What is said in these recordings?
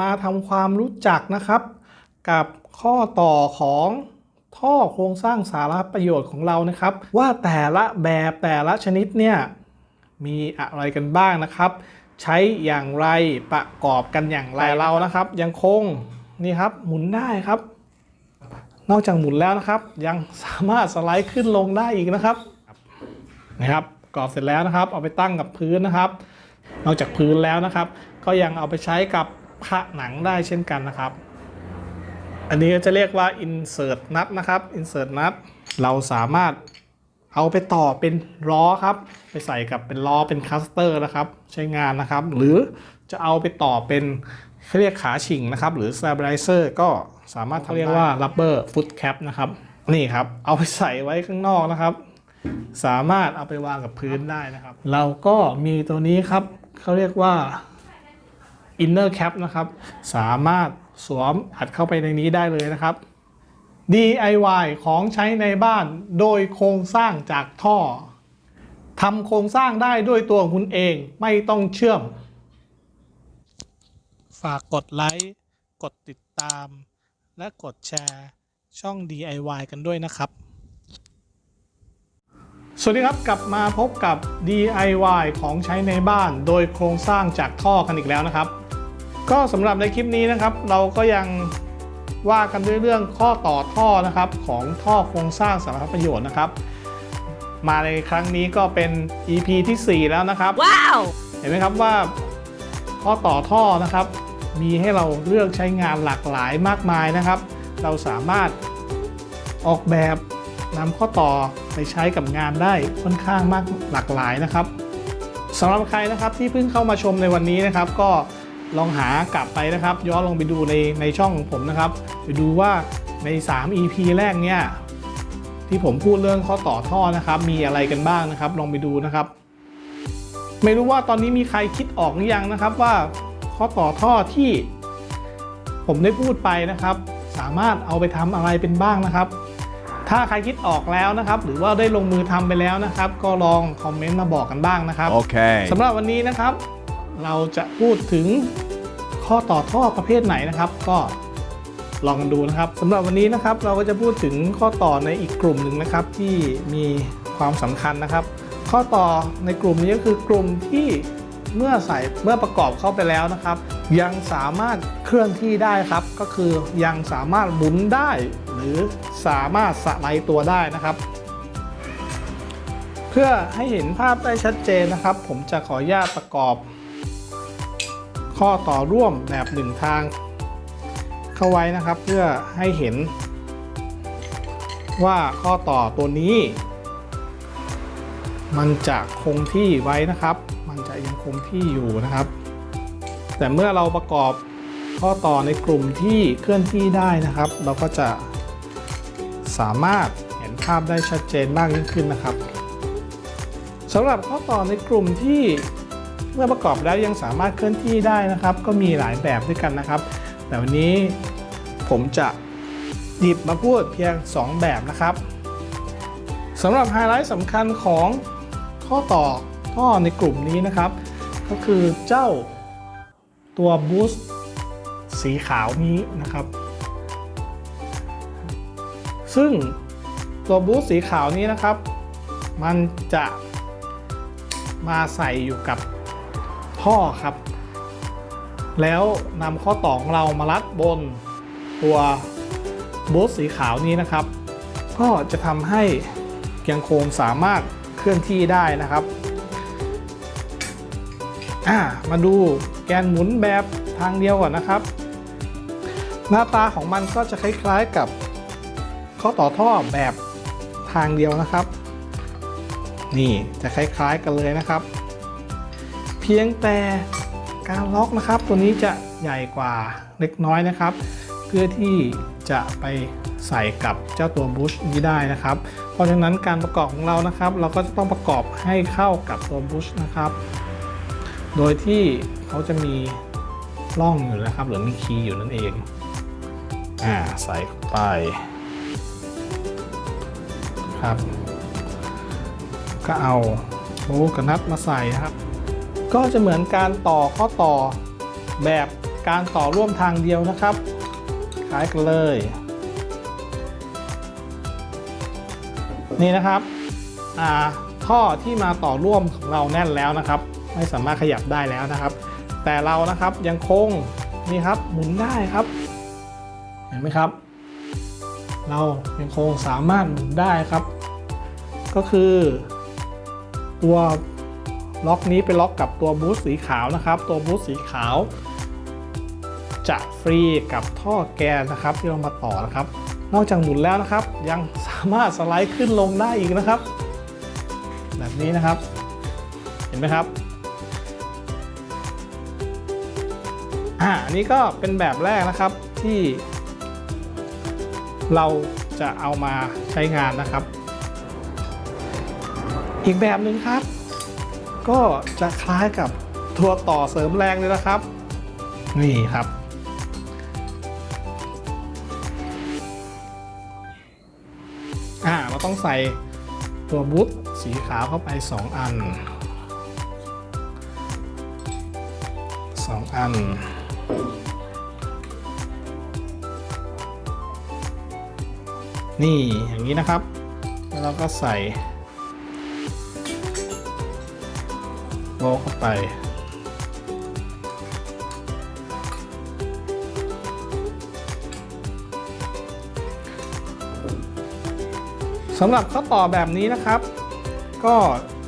มาทำความรู้จักนะครับ กับข้อต่อของท่อโครงสร้างสาระประโยชน์ของเรานะครับ ว่าแต่ละแบบแต่ละชนิดเนี่ยมีอะไรกันบ้างนะครับ ใช้อย่างไรประกอบกันอย่างไรเรานะครับ ยังคงนี่ครับหมุนได้ครับ นอกจากหมุนแล้วนะครับ ยังสามารถสไลด์ขึ้นลงได้อีกนะครับนะครับปรอบเสร็จแล้วนะครับ เอาไปตั้งกับพื้นนะครับ นอกจากพื้นแล้วนะครับ ก็ยังเอาไปใช้กับ ผนังได้เช่นกันนะครับ อันนี้ก็จะเรียกว่า insert nut นะครับ insert nut เราสามารถเอาไปต่อเป็นล้อครับ ไปใส่กับเป็นล้อเป็นคัสเตอร์นะครับ ใช้งานนะครับ หรือจะเอาไปต่อเป็นเขาเรียกขาฉิงนะครับ หรือ stabilizer ก็สามารถเรียกว่า rubber foot cap นะครับ นี่ครับ เอาไปใส่ไว้ข้างนอกนะครับ สามารถเอาไปวางกับพื้นได้นะครับ เราก็มีตัวนี้ครับเขาเรียกว่า inner cap นะครับ สามารถสวมอัดเข้าไปในนี้ได้เลยนะครับ DIY ของใช้ในบ้านโดยโครงสร้างจากท่อทำโครงสร้างได้ด้วยตัวคุณเองไม่ต้องเชื่อม ฝากกดไลค์ กดติดตาม และกดแชร์ช่อง DIY กันด้วยนะครับ สวัสดีครับกลับมาพบกับ DIY ของใช้ในบ้านโดยโครงสร้างจากท่อกันอีกแล้วนะครับ ก็สำหรับในคลิปนี้นะครับ เราก็ยังว่ากันด้วยเรื่องข้อต่อท่อนะครับของท่อโครงสร้างสาธารณประโยชน์นะครับ มาในครั้งนี้ก็เป็น EP ที่ 4 แล้วนะครับ Wow! เห็นไหมครับว่าข้อต่อท่อนะครับ มีให้เราเลือกใช้งานหลากหลายมากมายนะครับ เราสามารถออกแบบนำข้อต่อไปใช้กับงานได้ค่อนข้างมากหลากหลายนะครับสำหรับใครนะครับที่เพิ่งเข้ามาชมในวันนี้นะครับ ก็ ลองหากลับไปนะครับ ย้อนลงไปดูในในช่องของผมนะครับ ไปดูว่าใน 3 EP แรกเนี่ยที่ผมพูดเรื่องข้อต่อท่อนะครับ มีอะไรกันบ้างนะครับ ลองไปดูนะครับ ไม่รู้ว่าตอนนี้มีใครคิดออกหรือยังนะครับว่าข้อต่อท่อที่ผมได้พูดไปนะครับ สามารถเอาไปทำอะไรเป็นบ้างนะครับ ถ้าใครคิดออกแล้วนะครับ หรือว่าได้ลงมือทำไปแล้วนะครับ ก็ลองคอมเมนต์มาบอกกันบ้างนะครับ Okay. สำหรับวันนี้นะครับ เราจะพูดถึงข้อต่อท่อประเภทไหนนะครับ ก็ลองดูนะครับสำหรับวันนี้นะครับเราก็จะพูดถึงข้อต่อในอีกกลุ่มหนึ่งนะครับที่มีความสำคัญนะครับ ข้อต่อในกลุ่มนี้ก็คือกลุ่มที่เมื่อใส่เมื่อประกอบเข้าไปแล้วนะครับ ยังสามารถเคลื่อนที่ได้ครับ ก็คือยังสามารถหมุนได้ หรือสามารถสไลด์ตัวได้นะครับ เพื่อให้เห็นภาพได้ชัดเจนนะครับ ผมจะขออนุญาตประกอบ ข้อต่อร่วมแบบหนึ่งทาง เข้าไว้นะครับเพื่อให้เห็น ว่าข้อต่อตัวนี้ มันจะคงที่ไว้นะครับ มันจะยังคงที่อยู่นะครับ แต่เมื่อเราประกอบข้อต่อในกลุ่มที่เคลื่อนที่ได้นะครับ เราก็จะสามารถเห็นภาพได้ชัดเจนมากยิ่งขึ้นนะครับสำหรับข้อต่อในกลุ่มที่ มื่อประกอบแล้วยังสามารถเคลื่อนที่ได้นะครับ ก็มีหลายแบบด้วยกันนะครับ แต่วันนี้ผมจะหยิบมาพูดเพียง 2 แบบนะครับสำหรับไฮไลท์สำคัญของข้อต่อท่อในกลุ่มนี้นะครับ ก็คือเจ้าตัวบูสต์สีขาวนี้นะครับ ซึ่งตัวบูสต์สีขาวนี้นะครับ มันจะมาใส่อยู่กับ ท่อครับ แล้วนำข้อต่อของเรามารัดบนตัวบูส์สีขาวนี้นะครับ ก็จะทำให้ยังคงสามารถเคลื่อนที่ได้นะครับมาดูแกนหมุนแบบทางเดียวก่อนนะครับ หน้าตาของมันก็จะคล้ายๆกับข้อต่อท่อแบบทางเดียวนะครับ นี่จะคล้ายๆกันเลยนะครับ พียงแต่การล็อกนะครับ ตัวนี้จะใหญ่กว่าเล็กน้อยนะครับ เพื่อที่จะไปใส่กับเจ้าตัวบูชนี้ได้นะครับ เพราะฉะนั้นการประกอบของเรานะครับ เราก็จะต้องประกอบให้เข้ากับตัวบูชนะครับ โดยที่เขาจะมีร่องอยู่นะครับ หรือมีคีย์อยู่นั่นเองอ่าใส่เข้าไปครับ ก็เอาโบกับนัดมาใส่นะครับ ก็จะเหมือนการต่อข้อต่อแบบการต่อร่วมทางเดียวนะครับคล้ายกันเลย นี่นะครับอ่าท่อที่มาต่อร่วมของเราแน่นแล้วนะครับ ไม่สามารถขยับได้แล้วนะครับ แต่เรานะครับยังคงนี่ครับหมุนได้ครับ เห็นไหมครับ เรายังคงสามารถหมุนได้ครับ ก็คือตัว ล็อกนี้ไปล็อกกับตัวบูสสีขาวนะครับ ตัวบูสสีขาว จะฟรีกับท่อแกนนะครับที่เรามาต่อนะครับ นอกจากหมุนแล้วนะครับ ยังสามารถสไลด์ขึ้นลงได้อีกนะครับ แบบนี้นะครับ เห็นไหมครับอ่าอันนี้ก็เป็นแบบแรกนะครับที่ เราจะเอามาใช้งานนะครับ อีกแบบหนึ่งครับ ก็จะคล้ายกับตัวต่อเสริมแรงเลยนะครับ นี่ครับ อ่าเราต้องใส่ตัวบูทสีขาวเข้าไป 2 อัน 2 อันนี่อย่างนี้นะครับ แล้วเราก็ใส่ โบะเข้าไป สำหรับข้อต่อแบบนี้นะครับ ก็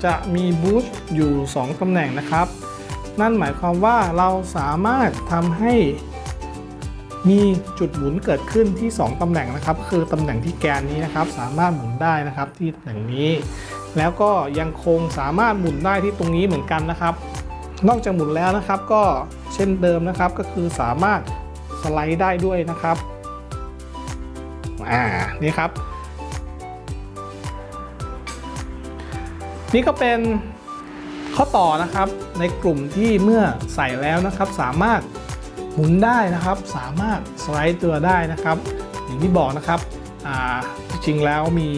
จะมีบูสต์อยู่ 2ตำแหน่งนะครับ นั่นหมายความว่าเราสามารถทำให้มีจุดหมุนเกิดขึ้นที่ 2ตำแหน่งนะครับ คือตำแหน่งที่แกนนี้นะครับ สามารถหมุนได้นะครับที่ตำแหน่งนี้ แล้วก็ยังคงสามารถหมุนได้ที่ตรงนี้เหมือนกันนะครับ นอกจากหมุนแล้วนะครับก็เช่นเดิมนะครับก็คือสามารถสไลด์ได้ด้วยนะครับอ่านี่ครับ นี่ก็เป็นข้อต่อนะครับในกลุ่มที่เมื่อใส่แล้วนะครับ สามารถหมุนได้นะครับ สามารถสไลด์ตัวได้นะครับ อย่างที่บอกนะครับอ่าจริงๆแล้วมี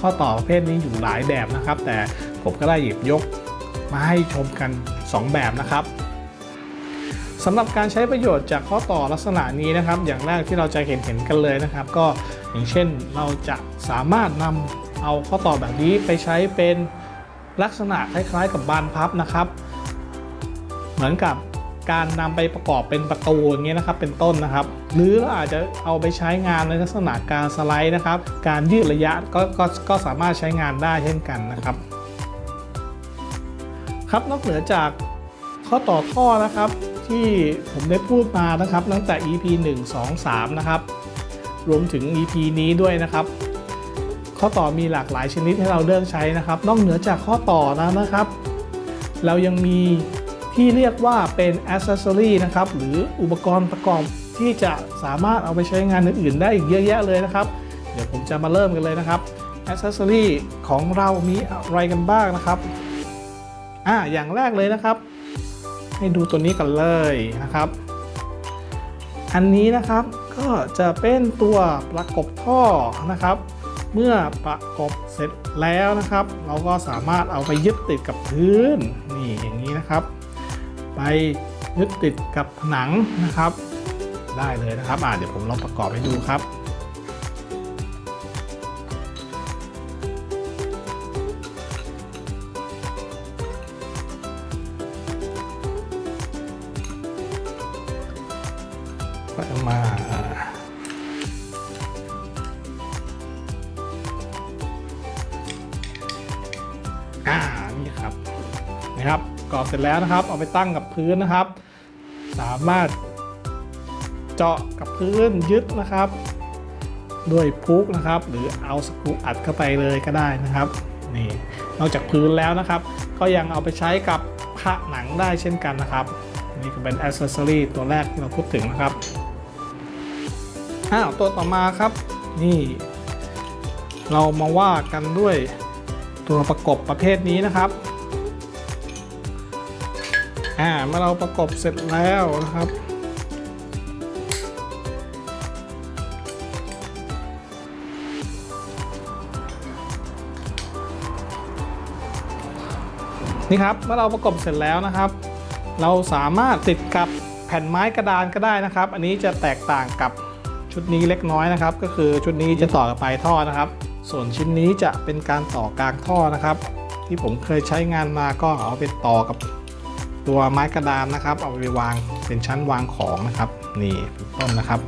ข้อต่อประเภทนี้อยู่หลายแบบนะครับ แต่ผมก็ได้หยิบยกมาให้ชมกัน 2 แบบนะครับสำหรับการใช้ประโยชน์จากข้อต่อลักษณะนี้นะครับ อย่างแรกที่เราจะเห็นเห็นกันเลยนะครับ ก็อย่างเช่นเราจะสามารถนำเอาข้อต่อแบบนี้ไปใช้เป็นลักษณะคล้ายๆกับบานพับนะครับ เหมือนกับ การนำไปประกอบเป็นประตูอย่างเงี้ยนะครับเป็นต้นนะครับ หรือเราอาจจะเอาไปใช้งานในลักษณะการสไลด์นะครับ การยืดระยะก็ก็ก็สามารถใช้งานได้เช่นกันนะครับ ครับนอกเหนือจากข้อต่อท่อนะครับที่ผมได้พูดมานะครับตั้งแต่ EP 1 2 3 นะครับ รวมถึง EP นี้ด้วยนะครับ ข้อต่อมีหลากหลายชนิดให้เราเลือกใช้นะครับ นอกเหนือจากข้อต่อแล้วนะครับ เรายังมี ที่เรียกว่าเป็น accessory นะครับ หรืออุปกรณ์ประกอบที่จะสามารถเอาไปใช้งานอื่นๆ ได้อีกเยอะแยะเลยนะครับ เดี๋ยวผมจะมาเริ่มกันเลยนะครับ accessory ของเรามีอะไรกันบ้างนะครับอ่าอย่างแรกเลยนะครับ ให้ดูตัวนี้กันเลยนะครับ อันนี้นะครับก็จะเป็นตัวประกบท่อนะครับ เมื่อประกบเสร็จแล้วนะครับ เราก็สามารถเอาไปยึดติดกับพื้นนี่อย่างนี้นะครับ ไปยึดติดกับผนังนะครับ ได้เลยนะครับอ่าเดี๋ยวผมลองประกอบให้ดูครับก็มาอ่านี่ครับนะครับ กรอบเสร็จแล้วนะครับ เอาไปตั้งกับพื้นนะครับ สามารถเจาะกับพื้นยึดนะครับ ด้วยพุกนะครับ หรือเอาสกรูอัดเข้าไปเลยก็ได้นะครับนี่นอกจากพื้นแล้วนะครับ ก็ยังเอาไปใช้กับผนังได้เช่นกันนะครับ นี่ก็เป็นอ c เซ s ซอรีตัวแรกที่เราพูดถึงนะครับอ้าวตัวต่อมาครับ นี่ เรามาว่ากันด้วยตัวประกบประเภทนี้นะครับ อ่าเมื่อเราประกบเสร็จแล้วนะครับ นี่ครับเมื่อเราประกบเสร็จแล้วนะครับ เราสามารถติดกับแผ่นไม้กระดานก็ได้นะครับ อันนี้จะแตกต่างกับชุดนี้เล็กน้อยนะครับ ก็คือชุดนี้จะต่อกับปลายท่อนะครับ ส่วนชิ้นนี้จะเป็นการต่อกลางท่อนะครับ ที่ผมเคยใช้งานมาก็เอาไปต่อกับ ตัวไม้กระดานนะครับ เอาไปวางเป็นชั้นวางของนะครับ นี่ต้นนะครับ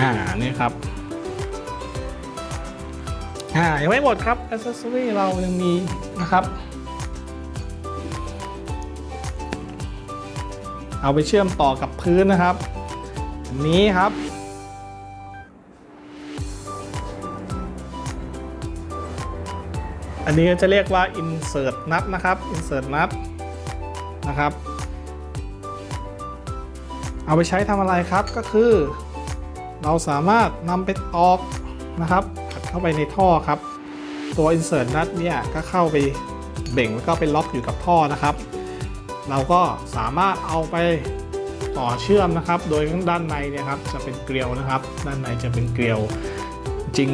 อ่า นี่ครับอ่ายังไม่หมดครับอ c เซ s ซอรี่เรายังมีนะครับ เอาไปเชื่อมต่อกับพื้นนะครับ อันนี้ครับ อันนี้จะเรียกว่า insert nut นะครับ insert nut นะครับ เอาไปใช้ทำอะไรครับก็คือ เราสามารถนำไปตอกนะครับอัดเข้าไปในท่อครับ ตัว insert nut เนี่ยก็เข้าไปเบ่งแล้วก็ไปล็อกอยู่กับท่อนะครับ เราก็สามารถเอาไปต่อเชื่อมนะครับ โดยด้านในเนี่ยครับจะเป็นเกลียวนะครับ ด้านในจะเป็นเกลียวจริง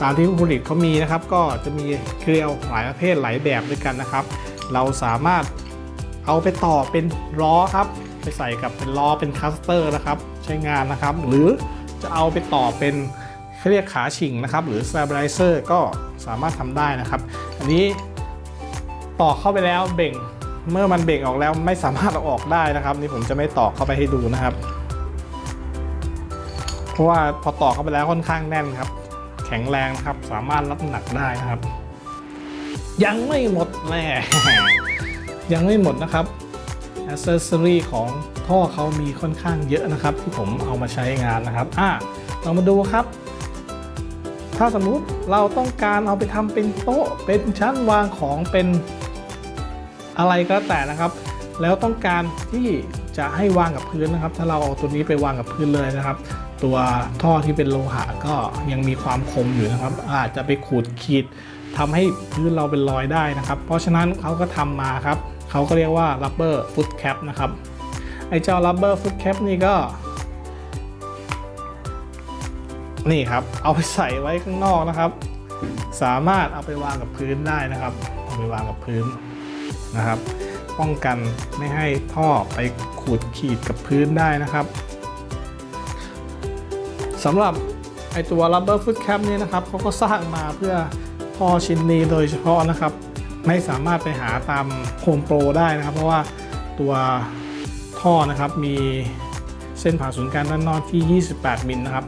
ตามที่ผู้ผลิตเขามีนะครับ ก็จะมีเกลียวหลายประเภทหลายแบบด้วยกันนะครับ เราสามารถเอาไปต่อเป็นล้อครับ ไปใส่กับเป็นล้อเป็นคัสเตอร์นะครับ ใช้งานนะครับ หรือจะเอาไปต่อเป็นเขาเรียกขาชิงนะครับ หรือ stabilizer ก็สามารถทำได้นะครับ อันนี้ต่อเข้าไปแล้วเบ่ง เมื่อมันเบ่งออกแล้วไม่สามารถเอาออกได้นะครับ นี่ผมจะไม่ต่อเข้าไปให้ดูนะครับ เพราะว่าพอต่อเข้าไปแล้วค่อนข้างแน่นครับ แข็งแรงนะครับสามารถรับน้ำหนักได้นะครับ ยังไม่หมดแน่ยังไม่หมดนะครับอ c เซ s ซอรี่ของท่อเขามีค่อนข้างเยอะนะครับ ที่ผมเอามาใช้งานนะครับอะเรามาดูครับ ถ้าสมมุติเราต้องการเอาไปทำเป็นโต๊ะเป็นชั้นวางของเป็น อะไรก็แต่นะครับ แล้วต้องการที่จะให้วางกับพื้นนะครับ ถ้าเราเอาตัวนี้ไปวางกับพื้นเลยนะครับ ตัวท่อที่เป็นโลหะก็ยังมีความคมอยู่นะครับ อาจจะไปขูดขีดทำให้พื้นเราเป็นรอยได้นะครับ เพราะฉะนั้นเขาก็ทำมาครับเขาก็เรียกว่า rubber foot cap นะครับไอ้เจ้า rubber foot cap นี่ก็ นี่ครับ เอาไปใส่ไว้ข้างนอกนะครับ สามารถเอาไปวางกับพื้นได้นะครับเอาไปวางกับพื้น นะครับ ป้องกันไม่ให้ท่อไปขูดขีดกับพื้นได้นะครับสำหรับไอตัว rubber foot cap นี่นะครับเขาก็สร้างมาเพื่อท่อชิ้นนี้โดยเฉพาะนะครับ ไม่สามารถไปหาตามโฮมโปรได้นะครับ เพราะว่าตัวท่อนะครับมีเส้นผ่าศูนย์กลางด้านนอกที่ 28 มิลนะครับ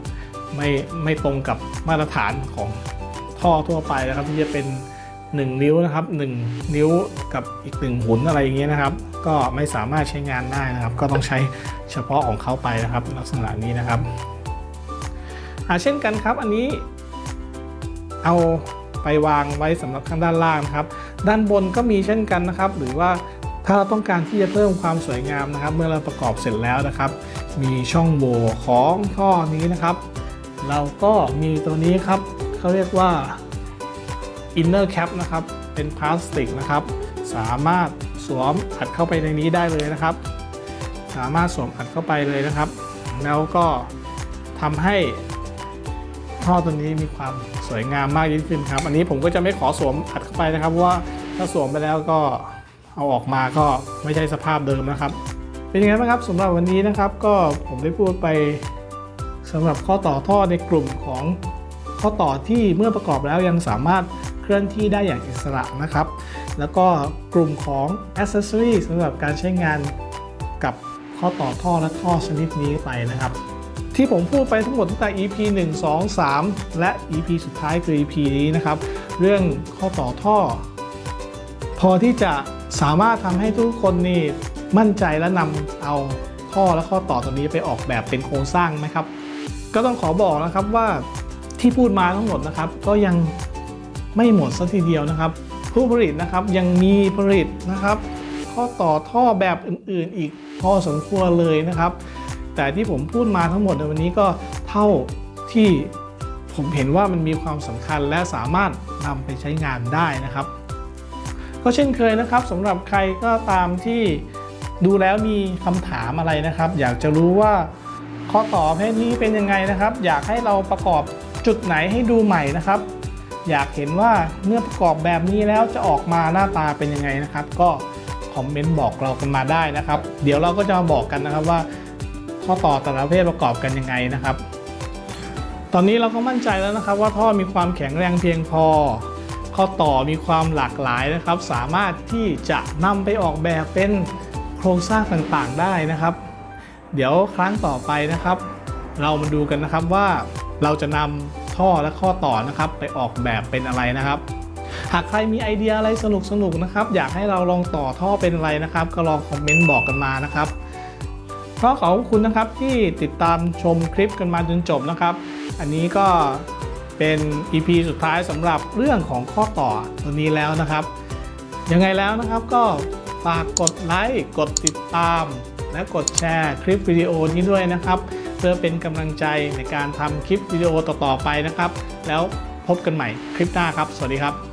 ไม่ไม่ตรงกับมาตรฐานของท่อทั่วไปนะครับ ที่จะเป็น 1 นิ้วนะครับ 1 นิ้วกับอีก 1 หุนอะไรอย่างเงี้ยนะครับ ก็ไม่สามารถใช้งานได้นะครับ ก็ต้องใช้เฉพาะของเขาไปนะครับ ลักษณะนี้นะครับอ่าเช่นกันครับอันนี้เอาไปวางไว้สำหรับข้างด้านล่างนะครับ ด้านบนก็มีเช่นกันนะครับ หรือว่าถ้าเราต้องการที่จะเพิ่มความสวยงามนะครับ เมื่อเราประกอบเสร็จแล้วนะครับ มีช่องโหว่ของท่อนี้นะครับ เราก็มีตัวนี้ครับเขาเรียกว่า inner cap นะครับ เป็นพลาสติกนะครับ สามารถสวมอัดเข้าไปในนี้ได้เลยนะครับ สามารถสวมอัดเข้าไปเลยนะครับ แล้วก็ทำให้ท่อตัวนี้มีความสวยงามมากยิ่งขึ้นครับ อันนี้ผมก็จะไม่ขอสวมอัดเข้าไปนะครับว่าถ้าสวมไปแล้วก็เอาออกมาก็ไม่ใช่สภาพเดิมนะครับ เป็นยังไงบ้างครับสำหรับวันนี้นะครับ ก็ผมได้พูดไปสำหรับข้อต่อท่อในกลุ่มของข้อต่อที่เมื่อประกอบแล้วยังสามารถ ลื่อนที่ได้อย่างอิสระนะครับ แล้วก็กลุ่มของ accessory สำหรับการใช้งานกับข้อต่อท่อและท่อชนิดนี้ไปนะครับ ที่ผมพูดไปทั้งหมดตั้งแต่ EP 1 2 3 และ EP สุดท้ายคือ EP นี้นะครับ เรื่องข้อต่อท่อ พอที่จะสามารถทำให้ทุกคนนี่มั่นใจและนำเอาท่อและข้อต่อตัวนี้ไปออกแบบเป็นโครงสร้างไหมครับ ก็ต้องขอบอกนะครับว่าที่พูดมาทั้งหมดนะครับ ก็ยัง ไม่หมดสัทีเดียวนะครับ ผู้ผลิตนะครับยังมีผลิตนะครับ ข้อต่อท่อแบบอื่นๆ อีกพอสมควรเลยนะครับ แต่ที่ผมพูดมาทั้งหมดในวันนี้ก็เท่าที่ผมเห็นว่ามันมีความสำคัญและสามารถนำไปใช้งานได้นะครับ ก็เช่นเคยนะครับสำหรับใครก็ตามที่ดูแล้วมีคำถามอะไรนะครับ อยากจะรู้ว่าข้อต่อประเพศนี้เป็นยังไงนะครับ อยากให้เราประกอบจุดไหนให้ดูใหม่นะครับ อยากเห็นว่าเมื่อประกอบแบบนี้แล้วจะออกมาหน้าตาเป็นยังไงนะครับ ก็คอมเมนต์บอกเรากันมาได้นะครับ เดี๋ยวเราก็จะมาบอกกันนะครับว่า ข้อต่อแต่ละประเภทประกอบกันยังไงนะครับ ตอนนี้เราก็มั่นใจแล้วนะครับ ว่าท่อมีความแข็งแรงเพียงพอ ข้อต่อมีความหลากหลายนะครับ สามารถที่จะนำไปออกแบบเป็นโครงสร้างต่างๆได้นะครับ เดี๋ยวครั้งต่อไปนะครับ เรามาดูกันนะครับว่าเราจะนำ ท่อและข้อต่อนะครับ ไปออกแบบเป็นอะไรนะครับ หากใครมีไอเดียอะไรสนุกๆนะครับ อยากให้เราลองต่อท่อเป็นอะไรนะครับ ก็ลองคอมเมนต์บอกกันมานะครับก็ขอบคุณนะครับที่ติดตามชมคลิปกันมาจนจบนะครับ อันนี้ก็เป็น EP สุดท้ายสำหรับเรื่องของข้อต่อตัวนี้แล้วนะครับ ยังไงแล้วนะครับก็ฝากกดไลค์กดติดตาม และกดแชร์คลิปวิดีโอนี้ด้วยนะครับ เพื่อเป็นกำลังใจในการทำคลิปวิดีโอต่อๆไปนะครับ แล้วพบกันใหม่คลิปหน้าครับ สวัสดีครับ